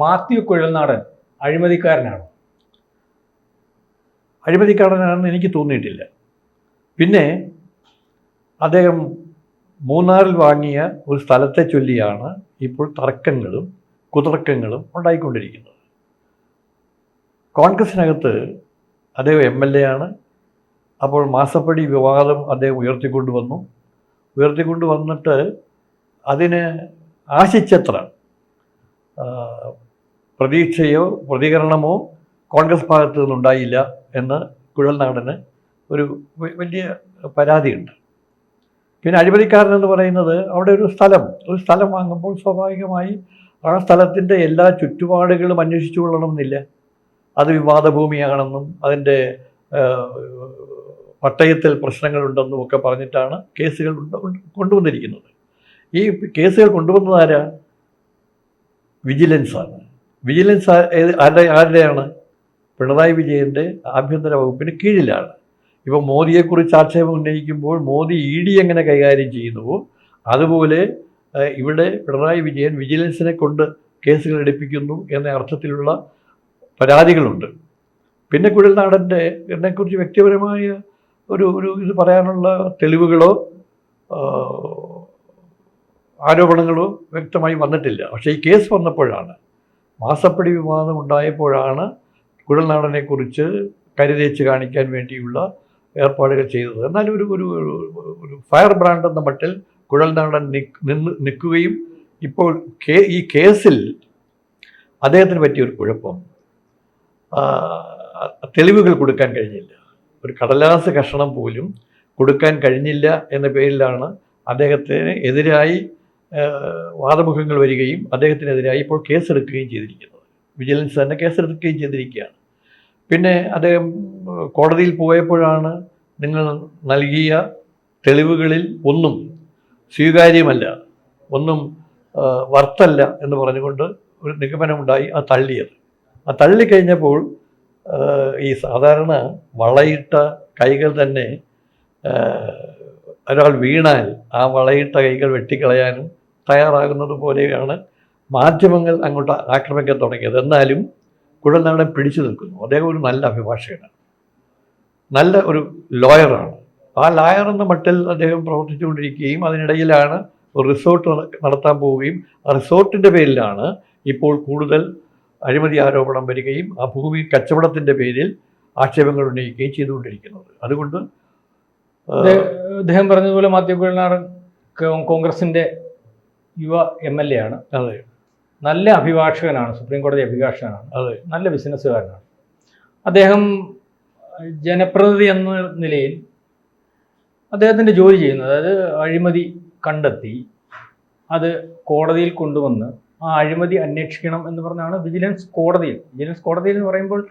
മാത്യു കുഴൽനാടൻ അഴിമതിക്കാരനാണ്. അഴിമതിക്കാരനാണെന്ന് എനിക്ക് തോന്നിയിട്ടില്ല. പിന്നെ അദ്ദേഹം മൂന്നാറിൽ വാങ്ങിയ ഒരു സ്ഥലത്തെ ചൊല്ലിയാണ് ഇപ്പോൾ തർക്കങ്ങളും കുതർക്കങ്ങളും ഉണ്ടായിക്കൊണ്ടിരിക്കുന്നത്. കോൺഗ്രസിനകത്ത് അദ്ദേഹം എം എൽ എ ആണ്. അപ്പോൾ മാസപ്പടി വിവാദം അദ്ദേഹം ഉയർത്തിക്കൊണ്ടുവന്നു. ഉയർത്തിക്കൊണ്ട് വന്നിട്ട് അതിന് ആശിച്ചത്ര പ്രതീക്ഷയോ പ്രതികരണമോ കോൺഗ്രസ് ഭാഗത്തു നിന്നുണ്ടായില്ല എന്ന് കുഴൽനാടന് ഒരു വലിയ പരാതിയുണ്ട്. പിന്നെ അഴിമതിക്കാരൻ എന്ന് പറയുന്നത് അവിടെ ഒരു സ്ഥലം ഒരു സ്ഥലം വാങ്ങുമ്പോൾ സ്വാഭാവികമായി ആ സ്ഥലത്തിന്റെ എല്ലാ ചുറ്റുപാടുകളും അന്വേഷിച്ചു കൊള്ളണമെന്നില്ല. അത് വിവാദ ഭൂമിയാണെന്നും അതിന്റെ പട്ടയത്തിൽ പ്രശ്നങ്ങളുണ്ടെന്നും ഒക്കെ പറഞ്ഞിട്ടാണ് കേസുകൾ കൊണ്ടുവന്നിരിക്കുന്നത്. ഈ കേസുകൾ കൊണ്ടുവന്നതാരാ വിജിലൻസാണ്. വിജിലൻസ് ആരുടെ ആരുടെയാണ്? പിണറായി വിജയന്റെ ആഭ്യന്തര വകുപ്പിന് കീഴിലാണ്. ഇപ്പോൾ മോദിയെക്കുറിച്ച് ആക്ഷേപം ഉന്നയിക്കുമ്പോൾ മോദി ഇ ഡി എങ്ങനെ കൈകാര്യം ചെയ്യുന്നുവോ അതുപോലെ ഇവിടെ പിണറായി വിജയൻ വിജിലൻസിനെ കൊണ്ട് കേസുകൾ എടുപ്പിക്കുന്നു എന്ന അർത്ഥത്തിലുള്ള പരാതികളുണ്ട്. പിന്നെ കുഴൽനാടന്റെ എന്നെക്കുറിച്ച് വ്യക്തിപരമായ ഒരു ഒരു ഇത് പറയാനുള്ള തെളിവുകളോ ആരോപണങ്ങളോ വ്യക്തമായി വന്നിട്ടില്ല. പക്ഷേ ഈ കേസ് വന്നപ്പോഴാണ് മാസപ്പടി വിവാദം ഉണ്ടായപ്പോഴാണ് കുഴൽനാടനെക്കുറിച്ച് കരുതേച്ച് കാണിക്കാൻ വേണ്ടിയുള്ള ഏർപ്പാടുകൾ ചെയ്തത്. എന്നാലും ഒരു ഒരു ഒരു- ഫയർ ബ്രാൻഡ് എന്ന മട്ടിൽ കുഴൽനാടൻ നിന്ന് നിൽക്കുകയും ഇപ്പോൾ ഈ കേസിൽ അദ്ദേഹത്തിന് പറ്റിയൊരു കുഴപ്പം തെളിവുകൾ കൊടുക്കാൻ കഴിഞ്ഞില്ല. ഒരു കടലാസ് കഷണം പോലും കൊടുക്കാൻ കഴിഞ്ഞില്ല എന്ന പേരിലാണ് അദ്ദേഹത്തിന് എതിരായി വാദമുഖങ്ങൾ വരികയും അദ്ദേഹത്തിനെതിരായി ഇപ്പോൾ കേസെടുക്കുകയും ചെയ്തിരിക്കുന്നത് വിജിലൻസ് തന്നെ കേസെടുക്കുകയും ചെയ്തിരിക്കുകയാണ്. പിന്നെ അദ്ദേഹം കോടതിയിൽ പോയപ്പോഴാണ് നിങ്ങൾ നൽകിയ തെളിവുകളിൽ ഒന്നും സ്വീകാര്യമല്ല ഒന്നും വർത്തല്ല എന്ന് പറഞ്ഞുകൊണ്ട് ഒരു നിഗമനമുണ്ടായി ആ തള്ളിയത്. ആ തള്ളിക്കഴിഞ്ഞപ്പോൾ ഈ സാധാരണ വളയിട്ട കൈകൾ തന്നെ ഒരാൾ വീണാൽ ആ വളയിട്ട കൈകൾ വെട്ടിക്കളയാനും തയ്യാറാകുന്നത് പോലെയാണ് മാധ്യമങ്ങൾ അങ്ങോട്ട് ആക്രമിക്കാൻ തുടങ്ങിയത്. എന്നാലും കുഴൽനാടൻ പിടിച്ചു നിൽക്കുന്നു. അദ്ദേഹം ഒരു നല്ല അഭിഭാഷകനാണ്. നല്ല ഒരു ലോയറാണ് ആ ലോയർ എന്ന മട്ടിൽ അദ്ദേഹം പ്രവർത്തിച്ചുകൊണ്ടിരിക്കുകയും അതിനിടയിലാണ് റിസോർട്ട് നടത്താൻ പോവുകയും ആ റിസോർട്ടിന്റെ പേരിലാണ് ഇപ്പോൾ കൂടുതൽ അഴിമതി ആരോപണം വരികയും ആ ഭൂമി കച്ചവടത്തിന്റെ പേരിൽ ആക്ഷേപങ്ങൾ ഉന്നയിക്കുകയും ചെയ്തുകൊണ്ടിരിക്കുന്നത്. അതുകൊണ്ട് അദ്ദേഹം പറഞ്ഞതുപോലെ മാധ്യമ കുഴൽനാടൻ കോൺഗ്രസിന്റെ യുവ എം എൽ എ ആണ്. അതെ. നല്ല അഭിഭാഷകനാണ് സുപ്രീം കോടതി അഭിഭാഷകനാണ്. അതെ. നല്ല ബിസിനസ്സുകാരനാണ്. അദ്ദേഹം ജനപ്രതിനിധി എന്ന നിലയിൽ അദ്ദേഹത്തിന്റെ ജോലി ചെയ്യുന്നത് അതായത് അഴിമതി കണ്ടെത്തി അത് കോടതിയിൽ കൊണ്ടുവന്ന് ആ അഴിമതി അന്വേഷിക്കണം എന്ന് പറഞ്ഞാണ് വിജിലൻസ് കോടതിയിൽ. വിജിലൻസ് കോടതിയിൽ എന്ന് പറയുമ്പോൾ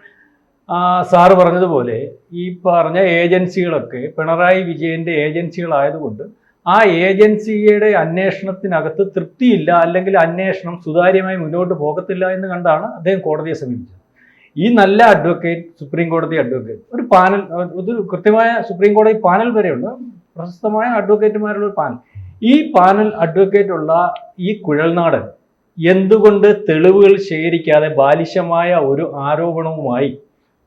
സാറ് പറഞ്ഞതുപോലെ ഈ പറഞ്ഞ ഏജൻസികളൊക്കെ പിണറായി വിജയന്റെ ഏജൻസികളായതുകൊണ്ട് ആ ഏജൻസിയുടെ അന്വേഷണത്തിനകത്ത് തൃപ്തിയില്ല അല്ലെങ്കിൽ അന്വേഷണം സുതാര്യമായി മുന്നോട്ട് പോകത്തില്ല എന്ന് കണ്ടാണ് അദ്ദേഹം കോടതിയെ സമീപിച്ചത്. ഈ നല്ല അഡ്വക്കേറ്റ് സുപ്രീം കോടതി അഡ്വക്കേറ്റ് ഒരു പാനൽ ഒരു കൃത്യമായ സുപ്രീം കോടതി പാനൽ വരെയുണ്ട്. പ്രശസ്തമായ അഡ്വക്കേറ്റുമാരുള്ള ഒരു പാനൽ. ഈ പാനൽ അഡ്വക്കേറ്റ് ഉള്ള ഈ കുഴൽനാടൻ എന്തുകൊണ്ട് തെളിവുകൾ ശേഖരിക്കാതെ ബാലിശമായ ഒരു ആരോപണവുമായി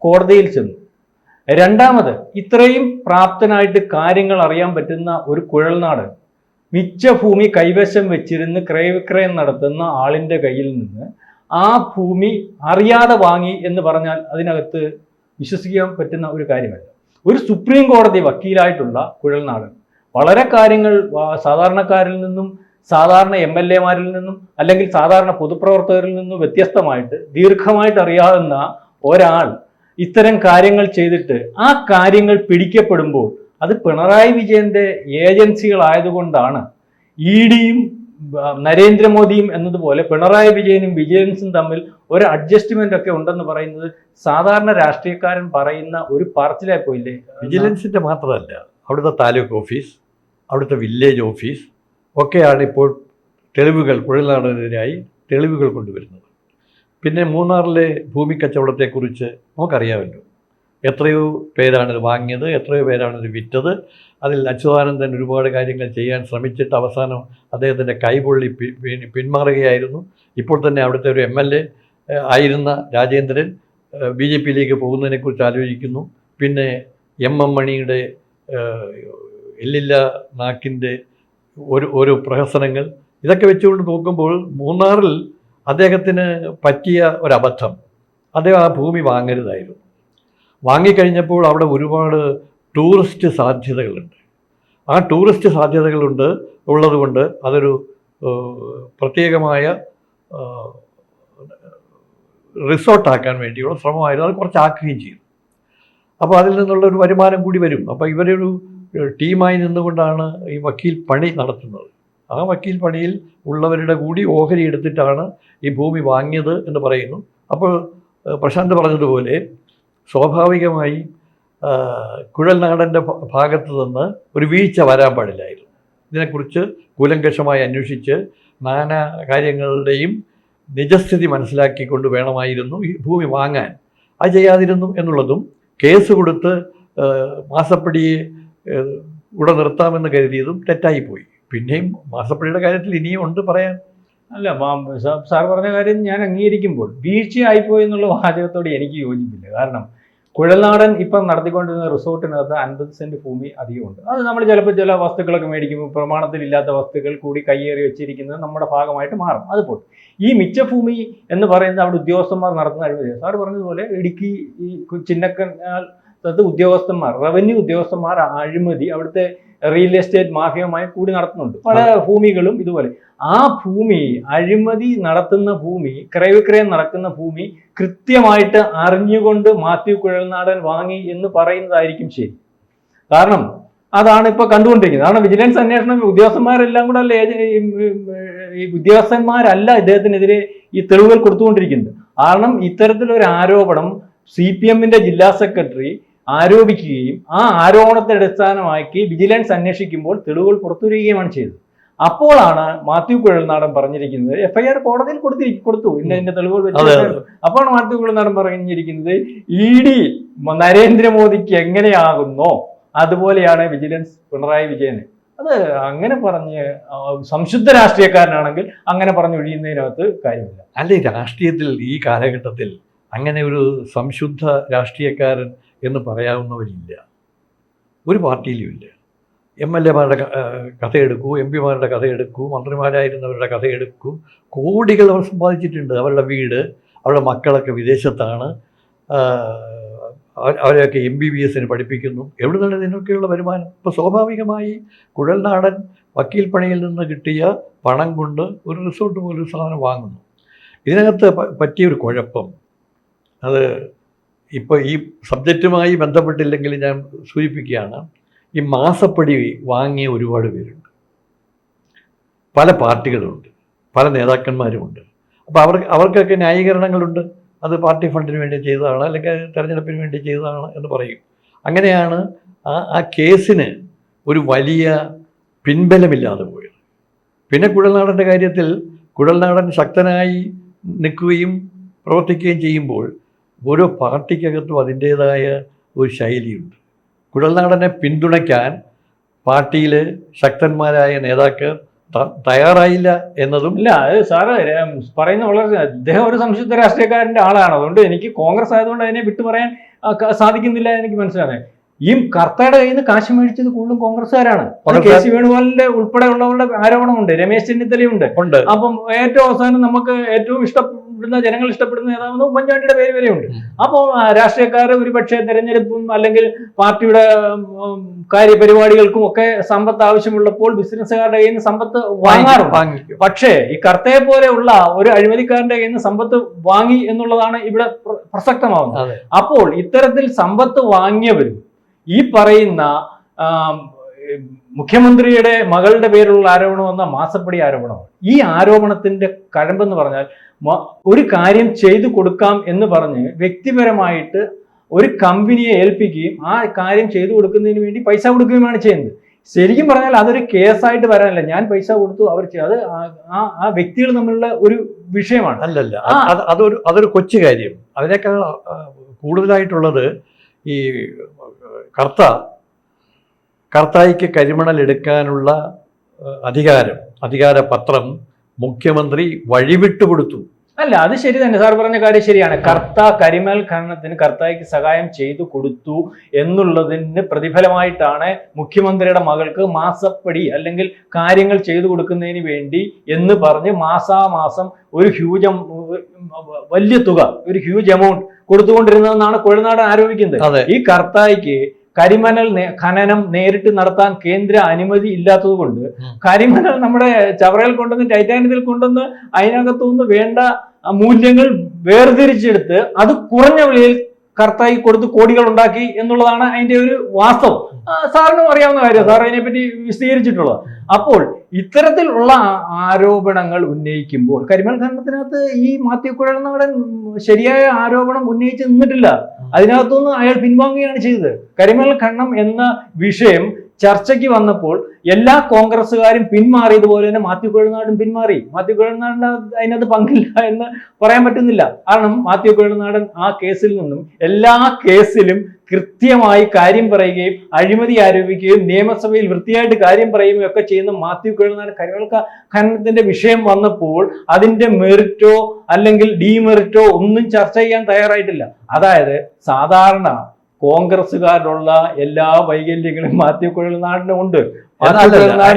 കോടതിയിൽ ചെന്നു? രണ്ടാമത് ഇത്രയും പ്രാപ്തനായിട്ട് കാര്യങ്ങൾ അറിയാൻ പറ്റുന്ന ഒരു കുഴൽനാട്. മിച്ച ഭൂമി കൈവശം വെച്ചിരുന്ന് ക്രയവിക്രയം നടത്തുന്ന ആളിന്റെ കയ്യിൽ നിന്ന് ആ ഭൂമി അറിയാതെ വാങ്ങി എന്ന് പറഞ്ഞാൽ അതിനകത്ത് വിശ്വസിക്കാൻ പറ്റുന്ന ഒരു കാര്യമല്ല. ഒരു സുപ്രീം കോടതി വക്കീലായിട്ടുള്ള കുഴൽനാട്. വളരെ കാര്യങ്ങൾ സാധാരണക്കാരിൽ നിന്നും സാധാരണ എം എൽ എമാരിൽ നിന്നും അല്ലെങ്കിൽ സാധാരണ പൊതുപ്രവർത്തകരിൽ നിന്നും വ്യത്യസ്തമായിട്ട് ദീർഘമായിട്ട് അറിയാവുന്ന ഒരാൾ ഇത്തരം കാര്യങ്ങൾ ചെയ്തിട്ട് ആ കാര്യങ്ങൾ പിടിക്കപ്പെടുമ്പോൾ അത് പിണറായി വിജയന്റെ ഏജൻസികളായതുകൊണ്ടാണ് ഇ ഡിയും നരേന്ദ്രമോദിയും എന്നതുപോലെ പിണറായി വിജയനും വിജിലൻസും തമ്മിൽ ഒരു അഡ്ജസ്റ്റ്മെന്റ് ഒക്കെ ഉണ്ടെന്ന് പറയുന്നത് സാധാരണ രാഷ്ട്രീയക്കാരൻ പറയുന്ന ഒരു പറച്ചിലായി പോയില്ലേ? വിജിലൻസിന്റെ മാത്രമല്ല അവിടുത്തെ താലൂക്ക് ഓഫീസ് അവിടുത്തെ വില്ലേജ് ഓഫീസ് ഒക്കെയാണ് ഇപ്പോൾ തെളിവുകൾ കുഴൽനാടനെതിരായി തെളിവുകൾ കൊണ്ടുവരുന്നത്. പിന്നെ മൂന്നാറിലെ ഭൂമി കച്ചവടത്തെക്കുറിച്ച് നമുക്കറിയാമല്ലോ. എത്രയോ പേരാണിത് വാങ്ങിയത് എത്രയോ പേരാണിത് വിറ്റത്. അതിൽ അച്യുതാനന്ദൻ ഒരുപാട് കാര്യങ്ങൾ ചെയ്യാൻ ശ്രമിച്ചിട്ട് അവസാനം അദ്ദേഹത്തിന്റെ കൈപൊള്ളി പിന്മാറുകയായിരുന്നു. ഇപ്പോൾ തന്നെ അവിടുത്തെ ഒരു എം എൽ എ ആയിരുന്ന രാജേന്ദ്രൻ ബി ജെ പിയിലേക്ക് പോകുന്നതിനെക്കുറിച്ച് ആലോചിക്കുന്നു. പിന്നെ എം എം മണിയുടെ എല്ലില്ല നാക്കിന്റെ ഒരു ഓരോ പ്രഹസനങ്ങൾ. ഇതൊക്കെ വെച്ചുകൊണ്ട് നോക്കുമ്പോൾ മൂന്നാറിൽ അദ്ദേഹത്തിന് പറ്റിയ ഒരബദ്ധം. അദ്ദേഹം ആ ഭൂമി വാങ്ങരുതായിരുന്നു. വാങ്ങിക്കഴിഞ്ഞപ്പോൾ അവിടെ ഒരുപാട് ടൂറിസ്റ്റ് സാധ്യതകളുണ്ട്. ആ ടൂറിസ്റ്റ് സാധ്യതകളുണ്ട് ഉള്ളതുകൊണ്ട് അതൊരു പ്രത്യേകമായ റിസോർട്ടാക്കാൻ വേണ്ടിയുള്ള ശ്രമമായിരുന്നു. അത് കുറച്ചാക്കുകയും ചെയ്യും അപ്പോൾ അതിൽ നിന്നുള്ള ഒരു വരുമാനം കൂടി വരും. അപ്പോൾ ഇവരൊരു ടീമായി നിന്നുകൊണ്ടാണ് ഈ വക്കീൽ പണി നടത്തുന്നത്. ആ വക്കീൽ പണിയിൽ ഉള്ളവരുടെ കൂടി ഓഹരി എടുത്തിട്ടാണ് ഈ ഭൂമി വാങ്ങിയത് എന്ന് പറയുന്നു. അപ്പോൾ പ്രശാന്ത് പറഞ്ഞതുപോലെ സ്വാഭാവികമായി കുഴൽനാടന്റെ ഭാഗത്ത് നിന്ന് ഒരു വീഴ്ച വരാൻ പാടില്ലായിരുന്നു. ഇതിനെക്കുറിച്ച് കൂലങ്കഷമായി അന്വേഷിച്ച് നാനാ കാര്യങ്ങളുടെയും നിജസ്ഥിതി മനസ്സിലാക്കിക്കൊണ്ട് വേണമായിരുന്നു ഈ ഭൂമി വാങ്ങാൻ. അത് ചെയ്യാതിരുന്നു എന്നുള്ളതും കേസ് കൊടുത്ത് മാസപ്പടിയെ ഉടനിർത്താമെന്ന് കരുതിയതും തെറ്റായിപ്പോയി. പിന്നെയും മാസപ്പടിയുടെ കാര്യത്തിൽ ഇനിയും ഉണ്ട് പറയാൻ. അല്ല സാർ പറഞ്ഞ കാര്യം ഞാൻ അംഗീകരിക്കുമ്പോൾ വീഴ്ചയായിപ്പോയി എന്നുള്ള വാചകത്തോട് എനിക്ക് യോജിപ്പില്ല. കാരണം കുഴൽനാടൻ ഇപ്പം നടത്തിക്കൊണ്ടിരുന്ന റിസോർട്ടിനകത്ത് അൻപത് സെന്റ് ഭൂമി അധികമുണ്ട് അത് നമ്മൾ ചിലപ്പോൾ ചില വസ്തുക്കളൊക്കെ മേടിക്കുമ്പോൾ പ്രമാണത്തിലില്ലാത്ത വസ്തുക്കൾ കൂടി കയ്യേറി വെച്ചിരിക്കുന്നത് നമ്മുടെ ഭാഗമായിട്ട് മാറും. അത് പോട്ടെ. ഈ മിച്ച ഭൂമി എന്ന് പറയുന്നത് അവിടെ ഉദ്യോഗസ്ഥന്മാർ നടത്തുന്ന അഴിമതി സാർ പറഞ്ഞതുപോലെ ഇടുക്കി ഈ ചിന്നക്കനാൽ സ്ഥലത്ത് ഉദ്യോഗസ്ഥന്മാർ റവന്യൂ ഉദ്യോഗസ്ഥന്മാർ അഴിമതി അവിടുത്തെ റിയൽ എസ്റ്റേറ്റ് മാഫിയമായി കൂടി നടത്തുന്നുണ്ട്. പല ഭൂമികളും ഇതുപോലെ. ആ ഭൂമി അഴിമതി നടത്തുന്ന ഭൂമി ക്രയവിക്രയം നടക്കുന്ന ഭൂമി കൃത്യമായിട്ട് അറിഞ്ഞുകൊണ്ട് മാത്യു കുഴൽനാടൻ വാങ്ങി എന്ന് പറയുന്നതായിരിക്കും ശരി. കാരണം അതാണ് ഇപ്പൊ കണ്ടുകൊണ്ടിരിക്കുന്നത്. കാരണം വിജിലൻസ് അന്വേഷണം ഉദ്യോഗസ്ഥന്മാരെല്ലാം കൂടെ അല്ലേ ഉദ്യോഗസ്ഥന്മാരല്ല ഇദ്ദേഹത്തിനെതിരെ ഈ തെളിവുകൾ കൊടുത്തുകൊണ്ടിരിക്കുന്നത്. കാരണം ഇത്തരത്തിലൊരു ആരോപണം സി പി എമ്മിന്റെ ജില്ലാ സെക്രട്ടറി ആരോപിക്കുകയും ആ ആരോപണത്തെ അടിസ്ഥാനമാക്കി വിജിലൻസ് അന്വേഷിക്കുമ്പോൾ തെളിവുകൾ പുറത്തുവരികയുമാണ് ചെയ്തത്. അപ്പോഴാണ് മാത്യു കുഴൽനാടൻ പറഞ്ഞിരിക്കുന്നത് എഫ്ഐആർ കോടതിയിൽ കൊടുത്തി കൊടുത്തു. ഇന്ന ഇന്ന തെളിവുകൾ അപ്പോഴാണ് മാത്യു കുഴൽനാടൻ പറഞ്ഞിരിക്കുന്നത് ഇ ഡി നരേന്ദ്രമോദിക്ക് എങ്ങനെയാകുന്നോ അതുപോലെയാണ് വിജിലൻസ് പിണറായി വിജയന്. അത് അങ്ങനെ പറഞ്ഞ് സംശുദ്ധ രാഷ്ട്രീയക്കാരനാണെങ്കിൽ അങ്ങനെ പറഞ്ഞു ഒഴിയുന്നതിനകത്ത് കാര്യമില്ല. അല്ലെ രാഷ്ട്രീയത്തിൽ ഈ കാലഘട്ടത്തിൽ അങ്ങനെ ഒരു സംശുദ്ധ രാഷ്ട്രീയക്കാരൻ എന്ന് പറയാവുന്നവരില്ല. ഒരു പാർട്ടിയിലും ഇല്ല. എം എൽ എമാരുടെ കഥയെടുക്കൂ എം പിമാരുടെ കഥയെടുക്കൂ മന്ത്രിമാരായിരുന്നവരുടെ കഥയെടുക്കൂ കോടികൾ അവർ സമ്പാദിച്ചിട്ടുണ്ട്. അവരുടെ വീട് അവരുടെ മക്കളൊക്കെ വിദേശത്താണ്. അവരെയൊക്കെ എം ബി ബി എസിന് പഠിപ്പിക്കുന്നു. എവിടെ നിന്നാണ് ഇതിനൊക്കെയുള്ള വരുമാനം? ഇപ്പോൾ സ്വാഭാവികമായി കുഴൽനാടൻ വക്കീൽ പണിയിൽ നിന്ന് കിട്ടിയ പണം കൊണ്ട് ഒരു റിസോർട്ട് പോലൊരു സാധനം വാങ്ങുന്നു. ഇതിനകത്ത് പറ്റിയൊരു കുഴപ്പം. അത് ഇപ്പോൾ ഈ സബ്ജക്റ്റുമായി ബന്ധപ്പെട്ടില്ലെങ്കിൽ ഞാൻ സൂചിപ്പിക്കുകയാണ് ഈ മാസപ്പടി വാങ്ങിയ ഒരുപാട് പേരുണ്ട്. പല പാർട്ടികളുണ്ട് പല നേതാക്കന്മാരുമുണ്ട്. അപ്പോൾ അവർക്ക് അവർക്കൊക്കെ ന്യായീകരണങ്ങളുണ്ട്. അത് പാർട്ടി ഫണ്ടിന് വേണ്ടി ചെയ്തതാണ് അല്ലെങ്കിൽ തെരഞ്ഞെടുപ്പിന് വേണ്ടി ചെയ്തതാണ് എന്ന് പറയും. അങ്ങനെയാണ് ആ ആ കേസിന് ഒരു വലിയ പിൻബലമില്ലാതെ പോയത്. പിന്നെ കുഴൽനാടന്റെ കാര്യത്തിൽ കുഴൽനാടൻ ശക്തനായി നിൽക്കുകയും പ്രവർത്തിക്കുകയും ചെയ്യുമ്പോൾ ഓരോ പാർട്ടിക്കകത്തും അതിന്റേതായ ഒരു ശൈലിയുണ്ട്. കുഴൽനാടനെ പിന്തുണയ്ക്കാൻ പാർട്ടിയിൽ ശക്തന്മാരായ നേതാക്കൾ തയ്യാറായില്ല എന്നതും ഇല്ല അത് സാറ് പറയുന്ന വളരെ അദ്ദേഹം ഒരു സംശുദ്ധ രാഷ്ട്രീയക്കാരന്റെ ആളാണ്. അതുകൊണ്ട് എനിക്ക് കോൺഗ്രസ് ആയതുകൊണ്ട് അതിനെ വിട്ടു പറയാൻ സാധിക്കുന്നില്ല എനിക്ക് മനസ്സിലായി. ഈ കർത്തയുടെ കയ്യിൽ നിന്ന് കാശ് മേടിച്ചത് കൂടുതലും കോൺഗ്രസ്സുകാരാണ്. കെ സി വേണുഗോപാലിന്റെ ഉൾപ്പെടെയുള്ളവരുടെ ആരോപണമുണ്ട് രമേശ് ചെന്നിത്തലയുണ്ട്. ഉണ്ട്. അപ്പം ഏറ്റവും അവസാനം നമുക്ക് ഏറ്റവും ഇഷ്ടപ്പെടുന്ന ജനങ്ങൾ ഇഷ്ടപ്പെടുന്ന നേതാവെന്ന് ഉമ്മൻചാണ്ടിയുടെ പേര് വരെയുണ്ട്. അപ്പോൾ രാഷ്ട്രീയക്കാർ ഒരുപക്ഷെ തെരഞ്ഞെടുപ്പും അല്ലെങ്കിൽ പാർട്ടിയുടെ കാര്യപരിപാടികൾക്കും ഒക്കെ സമ്പത്ത് ആവശ്യമുള്ളപ്പോൾ ബിസിനസ്സുകാരുടെ കയ്യിൽ നിന്ന് സമ്പത്ത് വാങ്ങാറുണ്ട്. പക്ഷേ ഈ കർത്തയെ പോലെയുള്ള ഒരു അഴിമതിക്കാരന്റെ കയ്യിൽ നിന്ന് സമ്പത്ത് വാങ്ങി എന്നുള്ളതാണ് ഇവിടെ പ്രസക്തമാവുന്നത്. അപ്പോൾ ഇത്തരത്തിൽ സമ്പത്ത് വാങ്ങിയവരും ഈ പറയുന്ന മുഖ്യമന്ത്രിയുടെ മകളുടെ പേരിലുള്ള ആരോപണം എന്ന മാസപ്പടി ആരോപണമാണ്. ഈ ആരോപണത്തിന്റെ കഴമ്പെന്ന് പറഞ്ഞാൽ ഒരു കാര്യം ചെയ്തു കൊടുക്കാം എന്ന് പറഞ്ഞ് വ്യക്തിപരമായിട്ട് ഒരു കമ്പനിയെ ഏൽപ്പിക്കുകയും ആ കാര്യം ചെയ്തു കൊടുക്കുന്നതിന് വേണ്ടി പൈസ കൊടുക്കുകയുമാണ് ചെയ്യുന്നത്. ശരിക്കും പറഞ്ഞാൽ അതൊരു കേസായിട്ട് വരാനല്ല. ഞാൻ പൈസ കൊടുത്തു അവർ. അത് ആ- ആ വ്യക്തികൾ തമ്മിലുള്ള ഒരു വിഷയമാണ്. അല്ലല്ല. അത് അതൊരു അതൊരു കൊച്ചു കാര്യം. അതിനേക്കാൾ കൂടുതലായിട്ടുള്ളത് ഈ കർത്ത കർത്തായിക്ക് കരിമണൽ എടുക്കാനുള്ള അധികാരം അധികാരം അധികാരപത്രം മുഖ്യമന്ത്രി വഴിവിട്ടു കൊടുത്തു. അല്ല അത് ശരി തന്നെ. സാർ പറഞ്ഞ കാര്യം ശരിയാണ്. കർത്ത കരിമൽ ഖനനത്തിന് കർത്തായ്ക്ക് സഹായം ചെയ്തു കൊടുത്തു എന്നുള്ളതിന് പ്രതിഫലമായിട്ടാണ് മുഖ്യമന്ത്രിയുടെ മകൾക്ക് മാസപ്പടി അല്ലെങ്കിൽ കാര്യങ്ങൾ ചെയ്തു കൊടുക്കുന്നതിന് വേണ്ടി എന്ന് പറഞ്ഞ് മാസാമാസം ഒരു ഹ്യൂജ് വലിയ തുക ഒരു ഹ്യൂജ് എമൗണ്ട് കൊടുത്തുകൊണ്ടിരുന്നതെന്നാണ് കുഴൽനാടൻ ആരോപിക്കുന്നത്. ഈ കർത്തായ്ക്ക് കരിമണൽ ഖനനം നേരിട്ട് നടത്താൻ കേന്ദ്ര അനുമതി ഇല്ലാത്തത് കൊണ്ട് ഉം. കരിമണൽ നമ്മുടെ ചവറയിൽ കൊണ്ടുവന്ന് ടൈറ്റാനിയത്തിൽ കൊണ്ടുവന്ന് അതിനകത്തുനിന്ന് വേണ്ട മൂല്യങ്ങൾ വേർതിരിച്ചെടുത്ത് അത് കുറഞ്ഞ വിലയിൽ കർത്തായി കൊടുത്ത് കോടികൾ ഉണ്ടാക്കി എന്നുള്ളതാണ് അതിന്റെ ഒരു വാസ്തവം. സാറിനും അറിയാവുന്ന കാര്യം സാർ അതിനെപ്പറ്റി വിശദീകരിച്ചിട്ടുള്ളത്. അപ്പോൾ ഇത്തരത്തിലുള്ള ആരോപണങ്ങൾ ഉന്നയിക്കുമ്പോൾ കരിമൽ ഖനനത്തിനകത്ത് ഈ മാത്യു കുഴൽനാടൻ ശരിയായ ആരോപണം ഉന്നയിച്ച് നിന്നിട്ടില്ല. അതിനകത്തുനിന്ന് അയാൾ പിൻവാങ്ങുകയാണ് ചെയ്തത്. കരിമൽ ഖണ്ണം എന്ന വിഷയം ചർച്ചയ്ക്ക് വന്നപ്പോൾ എല്ലാ കോൺഗ്രസ്സുകാരും പിന്മാറിയതുപോലെ തന്നെ മാത്യു കുഴൽനാടൻ പിന്മാറി. മാത്യു കുഴൽനാടൻ അതിനകത്ത് പങ്കില്ല എന്ന് പറയാൻ പറ്റുന്നില്ല. കാരണം മാത്യു കുഴൽനാടൻ ആ കേസിൽ നിന്നും എല്ലാ കേസിലും കൃത്യമായി കാര്യം പറയുകയും അഴിമതി ആരോപിക്കുകയും നിയമസഭയിൽ വൃത്തിയായിട്ട് കാര്യം പറയുകയും ഒക്കെ ചെയ്യുന്ന മാത്യു കുഴൽനാടൻ കരിമൽക്ക ഖനനത്തിന്റെ വിഷയം വന്നപ്പോൾ അതിന്റെ മെറിറ്റോ അല്ലെങ്കിൽ ഡീമെറിറ്റോ ഒന്നും ചർച്ച ചെയ്യാൻ തയ്യാറായിട്ടില്ല. അതായത് സാധാരണ കോൺഗ്രസ്സുകാരിലുള്ള എല്ലാ വൈകല്യങ്ങളും മാത്യു കുഴൽനാടിനും ഉണ്ട്.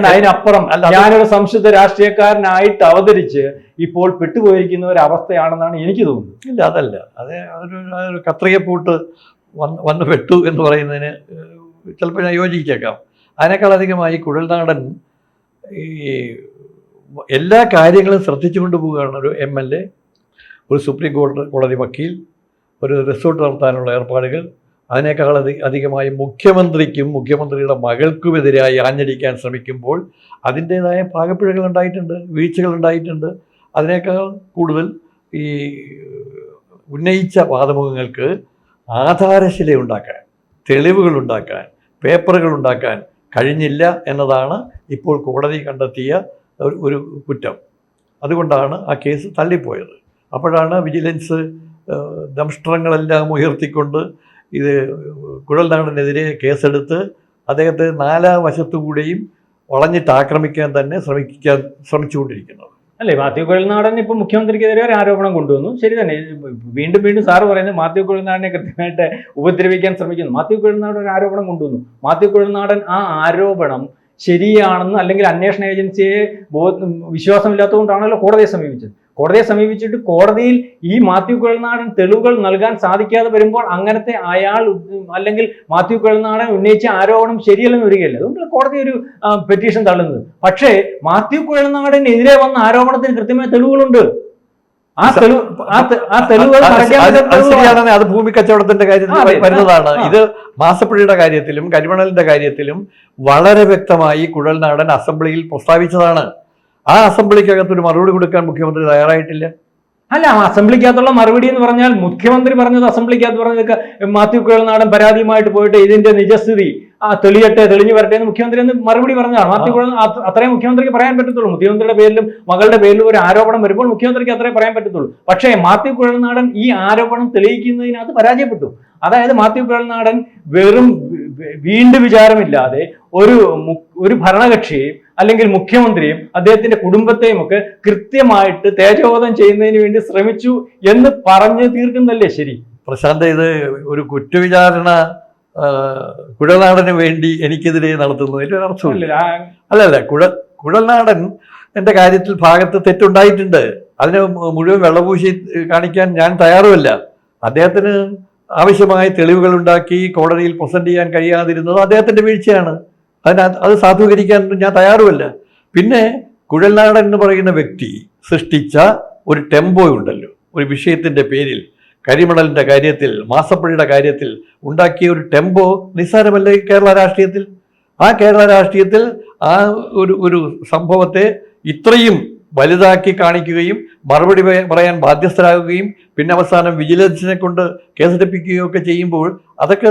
അതിനപ്പുറം ഞാനൊരു സംശുദ്ധ രാഷ്ട്രീയക്കാരനായിട്ട് അവതരിച്ച് ഇപ്പോൾ പെട്ടുപോയിരിക്കുന്ന ഒരു അവസ്ഥയാണെന്നാണ് എനിക്ക് തോന്നുന്നത്. ഇല്ല അതല്ല. അത് അതൊരു കത്രികപ്പൂട്ട് വന്ന് വന്ന് പെട്ടു എന്ന് പറയുന്നതിന് ചിലപ്പോൾ ഞാൻ യോജിച്ചേക്കാം. അതിനേക്കാളധികമായി കുഴൽനാടൻ ഈ എല്ലാ കാര്യങ്ങളും ശ്രദ്ധിച്ചു കൊണ്ടുപോവുകയാണ് ഒരു എം എൽ എ ഒരു സുപ്രീം കോടതി കോടതി വക്കീൽ ഒരു റിസോർട്ട് നടത്താനുള്ള ഏർപ്പാടുകൾ. അതിനേക്കാളധി അധികമായി മുഖ്യമന്ത്രിക്കും മുഖ്യമന്ത്രിയുടെ മകൾക്കുമെതിരായി ആഞ്ഞടിക്കാൻ ശ്രമിക്കുമ്പോൾ അതിന്റേതായ പാകപ്പിഴകൾ ഉണ്ടായിട്ടുണ്ട് വീഴ്ചകൾ ഉണ്ടായിട്ടുണ്ട്. അതിനേക്കാൾ കൂടുതൽ ഈ ഉന്നയിച്ച വാദമുഖങ്ങൾക്ക് ആധാരശില ഉണ്ടാക്കാൻ തെളിവുകൾ ഉണ്ടാക്കാൻ പേപ്പറുകൾ ഉണ്ടാക്കാൻ കഴിഞ്ഞില്ല എന്നതാണ് ഇപ്പോൾ കോടതി കണ്ടെത്തിയ ഒരു- കുറ്റം. അതുകൊണ്ടാണ് ആ കേസ് തള്ളിപ്പോയത്. അപ്പോഴാണ് വിജിലൻസ് ദംഷ്ട്രങ്ങളെല്ലാം ഉയർത്തിക്കൊണ്ട് ഇത് കുഴൽനാടനെതിരെ കേസെടുത്ത് അദ്ദേഹത്തെ നാലാ വശത്തുകൂടെയും വളഞ്ഞിട്ട് ആക്രമിക്കാൻ തന്നെ ശ്രമിക്കാൻ ശ്രമിച്ചുകൊണ്ടിരിക്കുന്നത്. അല്ലേ? മാത്യു കുഴൽനാടൻ ഇപ്പൊ മുഖ്യമന്ത്രിക്കെതിരെ ഒരു ആരോപണം കൊണ്ടുവന്നു. ശരി തന്നെ. വീണ്ടും വീണ്ടും സാറ് പറയുന്നത് മാത്യു കുഴൽനാടനെ കൃത്യമായിട്ട് ഉപദ്രവിക്കാൻ ശ്രമിക്കുന്നു. മാത്യു കുഴൽനാടൻ ഒരു ആരോപണം കൊണ്ടുവന്നു. മാത്യു കുഴൽനാടൻ ആ ആരോപണം ശരിയാണെന്ന് അല്ലെങ്കിൽ അന്വേഷണ ഏജൻസിയെ ബോധ വിശ്വാസമില്ലാത്തതുകൊണ്ടാണല്ലോ കോടതിയെ സമീപിച്ചത്. കോടതിയെ സമീപിച്ചിട്ട് കോടതിയിൽ ഈ മാത്യു കുഴൽനാടൻ തെളിവുകൾ നൽകാൻ സാധിക്കാതെ വരുമ്പോൾ അങ്ങനത്തെ അയാൾ അല്ലെങ്കിൽ മാത്യു കുഴൽനാടൻ ഉന്നയിച്ച ആരോപണം ശരിയല്ലെന്ന് വരികയല്ല. അതുകൊണ്ട് കോടതി ഒരു പെറ്റീഷൻ തള്ളുന്നത്. പക്ഷേ മാത്യു കുഴൽനാടനെതിരെ വന്ന ആരോപണത്തിന് കൃത്യമായ തെളിവുകളുണ്ട്. അത് ഭൂമി കച്ചവടത്തിന്റെ കാര്യത്തിൽ വരുന്നതാണ്. ഇത് മാസപ്പുഴയുടെ കാര്യത്തിലും കരിമണലിന്റെ കാര്യത്തിലും വളരെ വ്യക്തമായി കുഴൽനാടൻ അസംബ്ലിയിൽ പ്രസ്താവിച്ചതാണ്. ആ അസംബ്ലിക്കകത്ത് ഒരു മറുപടി കൊടുക്കാൻ മുഖ്യമന്ത്രി തയ്യാറായിട്ടില്ല. അല്ല അസംബ്ലിക്കകത്തുള്ള മറുപടി എന്ന് പറഞ്ഞാൽ മുഖ്യമന്ത്രി പറഞ്ഞത് അസംബ്ലിക്കകത്ത് പറഞ്ഞതൊക്കെ മാത്യു കുഴൽനാടൻ പരാതിയുമായിട്ട് പോയിട്ട് ഇതിന്റെ നിജസ്ഥിതി ആ തെളിയട്ടെ തെളിഞ്ഞു വരട്ടെ എന്ന് മുഖ്യമന്ത്രി എന്ന് മറുപടി പറഞ്ഞതാണ്. അത് അത്രയും മുഖ്യമന്ത്രിക്ക് പറയാൻ പറ്റത്തുള്ളൂ. മുഖ്യമന്ത്രിയുടെ പേരിലും മകളുടെ പേരിലും ഒരു ആരോപണം വരുമ്പോൾ മുഖ്യമന്ത്രിക്ക് അത്രേ പറയാൻ പറ്റത്തുള്ളൂ. പക്ഷേ മാത്യു കുഴൽനാടൻ ഈ ആരോപണം തെളിയിക്കുന്നതിനകത്ത് പരാജയപ്പെട്ടു. അതായത് മാത്യു കുഴൽനാടൻ വെറും വീണ്ടും വിചാരമില്ലാതെ ഒരു ഒരു ഭരണകക്ഷിയെയും അല്ലെങ്കിൽ മുഖ്യമന്ത്രിയും അദ്ദേഹത്തിന്റെ കുടുംബത്തെയും ഒക്കെ കൃത്യമായിട്ട് തേജബോധം ചെയ്യുന്നതിന് വേണ്ടി ശ്രമിച്ചു എന്ന് പറഞ്ഞ് തീർക്കുന്നല്ലേ ശരി? പ്രശാന്ത് ഇത് ഒരു കുറ്റവിചാരണ കുഴൽനാടന് വേണ്ടി എനിക്കെതിരെ നടത്തുന്നതിൽ ഒരു അർത്ഥമില്ല അല്ല ആ- അല്ലല്ല കുഴ കുഴൽനാടൻ എന്റെ കാര്യത്തിൽ ഭാഗത്ത് തെറ്റുണ്ടായിട്ടുണ്ട്. അതിന് മുഴുവൻ വെള്ളപൂശി കാണിക്കാൻ ഞാൻ തയ്യാറുമല്ല. അദ്ദേഹത്തിന് ആവശ്യമായ തെളിവുകൾ ഉണ്ടാക്കി കോടതിയിൽ പ്രസന്റ് ചെയ്യാൻ കഴിയാതിരുന്നത് അദ്ദേഹത്തിന്റെ വീഴ്ചയാണ്. അതിനകത്ത് അത് സാധൂകരിക്കാൻ ഞാൻ തയ്യാറുമല്ല. പിന്നെ കുഴൽനാടൻ എന്ന് പറയുന്ന വ്യക്തി സൃഷ്ടിച്ച ഒരു ടെമ്പോ ഉണ്ടല്ലോ ഒരു വിഷയത്തിന്റെ പേരിൽ കരിമണലിന്റെ കാര്യത്തിൽ മാസപ്പള്ളിയുടെ കാര്യത്തിൽ ഉണ്ടാക്കിയ ഒരു ടെമ്പോ നിസ്സാരമല്ല ഈ കേരള രാഷ്ട്രീയത്തിൽ. ആ കേരള രാഷ്ട്രീയത്തിൽ ആ ഒരു ഒരു സംഭവത്തെ ഇത്രയും വലുതാക്കി കാണിക്കുകയും മറുപടി പറയാൻ ബാധ്യസ്ഥരാകുകയും പിന്നെ അവസാനം വിജിലൻസിനെ കൊണ്ട് കേസെടുപ്പിക്കുകയും ഒക്കെ ചെയ്യുമ്പോൾ അതൊക്കെ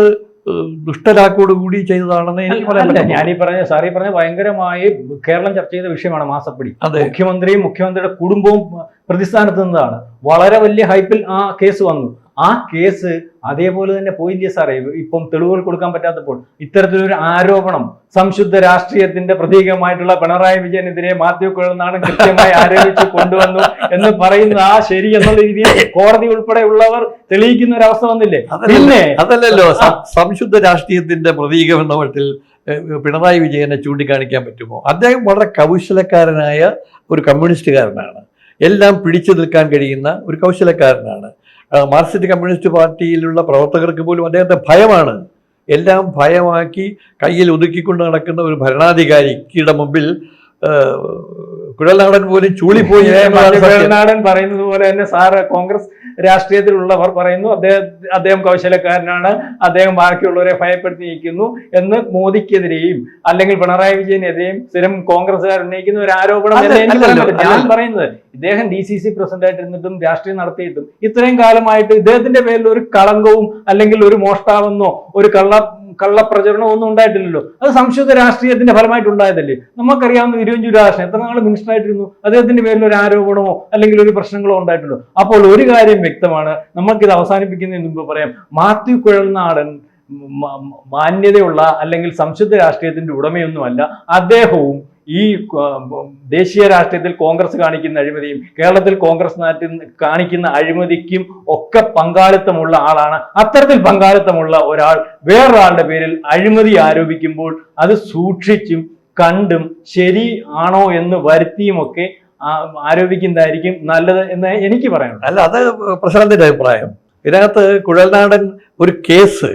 ദുഷ്ടരാക്കോടുകൂടി ചെയ്തതാണെന്ന് എനിക്ക് പറയാൻ പറ്റും ഞാനീ പറഞ്ഞ സാറി പറഞ്ഞ ഭയങ്കരമായി കേരളം ചർച്ച ചെയ്ത വിഷയമാണ് മാസപ്പടി. മുഖ്യമന്ത്രിയും മുഖ്യമന്ത്രിയുടെ കുടുംബവും പ്രതിസ്ഥാനത്ത് നിന്നതാണ്. വളരെ വലിയ ഹൈപ്പിൽ ആ കേസ് വന്നു. ആ കേസ് അതേപോലെ തന്നെ പോയില്ലേ സാറേ? ഇപ്പം തെളിവുകൾ കൊടുക്കാൻ പറ്റാത്തപ്പോൾ ഇത്തരത്തിലൊരു ആരോപണം സംശുദ്ധ രാഷ്ട്രീയത്തിന്റെ പ്രതീകമായിട്ടുള്ള പിണറായി വിജയനെതിരെ മാത്യു കുഴൽനാടൻ കൃത്യമായി ആരോപിച്ച് കൊണ്ടുവന്നു എന്ന് പറയുന്ന ആ ശരി എന്നുള്ള രീതിയിൽ കോടതി ഉൾപ്പെടെയുള്ളവർ തെളിയിക്കുന്ന ഒരു അവസ്ഥ വന്നില്ലേ? പിന്നെ അതല്ലല്ലോ സംശുദ്ധ രാഷ്ട്രീയത്തിന്റെ പ്രതീകം എന്ന മട്ടിൽ പിണറായി വിജയനെ ചൂണ്ടിക്കാണിക്കാൻ പറ്റുമോ? അദ്ദേഹം വളരെ കൗശലക്കാരനായ ഒരു കമ്മ്യൂണിസ്റ്റുകാരനാണ്. എല്ലാം പിടിച്ചു നിൽക്കാൻ കഴിയുന്ന ഒരു കൗശലക്കാരനാണ്. മാർക്സിസ്റ്റ് കമ്മ്യൂണിസ്റ്റ് പാർട്ടിയിലുള്ള പ്രവർത്തകർക്ക് പോലും അദ്ദേഹത്തെ ഭയമാണ്. എല്ലാം ഭയമാക്കി കയ്യിൽ ഒതുക്കിക്കൊണ്ട് നടക്കുന്ന ഒരു ഭരണാധികാരിയുടെ മുമ്പിൽ കുഴൽനാടൻ പോലും ചൂളിപ്പോയി കുഴൽനാടൻ പറയുന്നത് പോലെ തന്നെ സാറ് കോൺഗ്രസ് രാഷ്ട്രീയത്തിലുള്ളവർ പറയുന്നു അദ്ദേഹം അദ്ദേഹം കൗശലക്കാരനാണ് അദ്ദേഹം ബാക്കിയുള്ളവരെ ഭയപ്പെടുത്തി നിൽക്കുന്നു എന്ന് മോദിക്കെതിരെയും അല്ലെങ്കിൽ പിണറായി വിജയനെതിരെയും സ്ഥിരം കോൺഗ്രസ്സുകാർ ഉന്നയിക്കുന്ന ഒരു ആരോപണം. ഞാൻ. പറയുന്നത് ഇദ്ദേഹം ഡി സി സി പ്രസിഡന്റ് ആയിട്ടിരുന്നിട്ടും രാഷ്ട്രീയം നടത്തിയിട്ടും ഇത്രയും കാലമായിട്ട് ഇദ്ദേഹത്തിന്റെ പേരിൽ ഒരു കളങ്കവും അല്ലെങ്കിൽ ഒരു മോഷ്ടാവെന്നോ ഒരു കള്ള കള്ളപ്രചരണമോ ഒന്നും ഉണ്ടായിട്ടില്ലല്ലോ. അത് സംശുദ്ധ രാഷ്ട്രീയത്തിന്റെ ഫലമായിട്ട് ഉണ്ടായതല്ലേ നമുക്കറിയാവുന്ന തിരുവഞ്ചൂർ രാഷ്ട്രീയം എത്ര നാൾ മിനിസ്റ്റർ ആയിട്ടിരുന്നു അദ്ദേഹത്തിന്റെ പേരിൽ ഒരു ആരോപണമോ അല്ലെങ്കിൽ ഒരു പ്രശ്നങ്ങളോ ഉണ്ടായിട്ടുള്ളൂ അപ്പോൾ ഒരു കാര്യം വ്യക്തമാണ്. നമുക്കിത് അവസാനിപ്പിക്കുന്നതിന് മുമ്പ് പറയാം. മാത്യു കുഴൽനാടൻ മാന്യതയുള്ള അല്ലെങ്കിൽ സംശുദ്ധ രാഷ്ട്രീയത്തിന്റെ ഉടമയൊന്നുമല്ല. അദ്ദേഹവും ഈ ദേശീയ രാഷ്ട്രീയത്തിൽ കോൺഗ്രസ് കാണിക്കുന്ന അഴിമതിയും കേരളത്തിൽ കോൺഗ്രസ് കാണിക്കുന്ന അഴിമതിക്കും ഒക്കെ പങ്കാളിത്തമുള്ള ആളാണ്. അത്തരത്തിൽ പങ്കാളിത്തമുള്ള ഒരാൾ വേറൊരാളുടെ പേരിൽ അഴിമതി ആരോപിക്കുമ്പോൾ അത് സൂക്ഷിച്ചും കണ്ടും ശരി ആണോ എന്ന് വരുത്തിയുമൊക്കെ ആരോപിക്കുന്നതായിരിക്കും നല്ലത് എന്ന് എനിക്ക് പറയാനുള്ളത് അല്ല അത് പ്രശാന്തിന്റെ അഭിപ്രായം. ഇതിനകത്ത് കുഴൽനാടൻ ഒരു കേസ്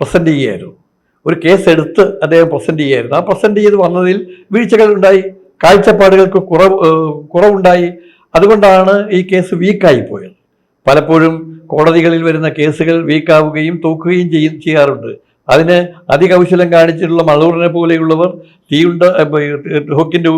പ്രസന്റ് ചെയ്യായിരുന്നു ഒരു കേസ് എടുത്ത് അദ്ദേഹം പ്രസന്റ് ചെയ്യായിരുന്നു ആ പ്രസന്റ് ചെയ്ത് വന്നതിൽ വീഴ്ചകൾ ഉണ്ടായി കാഴ്ചപ്പാടുകൾക്ക് കുറവ് കുറവുണ്ടായി. അതുകൊണ്ടാണ് ഈ കേസ് വീക്കായി പോയത്. പലപ്പോഴും കോടതികളിൽ വരുന്ന കേസുകൾ വീക്കാവുകയും തൂക്കുകയും ചെയ്യും ചെയ്യാറുണ്ട്. അതിന് അതികൗശലം കാണിച്ചിട്ടുള്ള മള്ളൂറിനെ പോലെയുള്ളവർ തീയുണ്ട ഹോക്കിന്റെ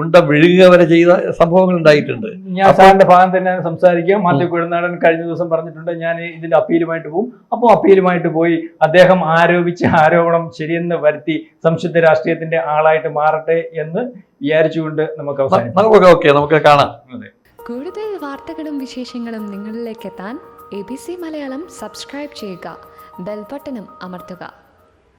ഉണ്ട വിഴുകുക വരെ ചെയ്ത സംഭവങ്ങൾ ഉണ്ടായിട്ടുണ്ട്. ഞാൻ സാറിന്റെ ഭാഗം തന്നെ സംസാരിക്കാം. മാത്യു കുഴനാടൻ കഴിഞ്ഞ ദിവസം പറഞ്ഞിട്ടുണ്ട് ഞാൻ ഇതിന്റെ അപ്പീലുമായിട്ട് പോകും അപ്പോൾ അപ്പീലുമായിട്ട് പോയി അദ്ദേഹം ആരോപിച്ച ആരോപണം ശരിയെന്ന് വരുത്തി സംശുദ്ധ രാഷ്ട്രീയത്തിന്റെ ആളായിട്ട് മാറട്ടെ എന്ന് വിചാരിച്ചുകൊണ്ട് നമുക്ക് നമുക്ക് ഓക്കെ നമുക്ക് കാണാം. കൂടുതൽ വാർത്തകളും വിശേഷങ്ങളും നിങ്ങളിലേക്ക് എത്താൻ A B C Malayalam subscribe ചെയ്യുക. ബെൽബട്ടനും അമർത്തുക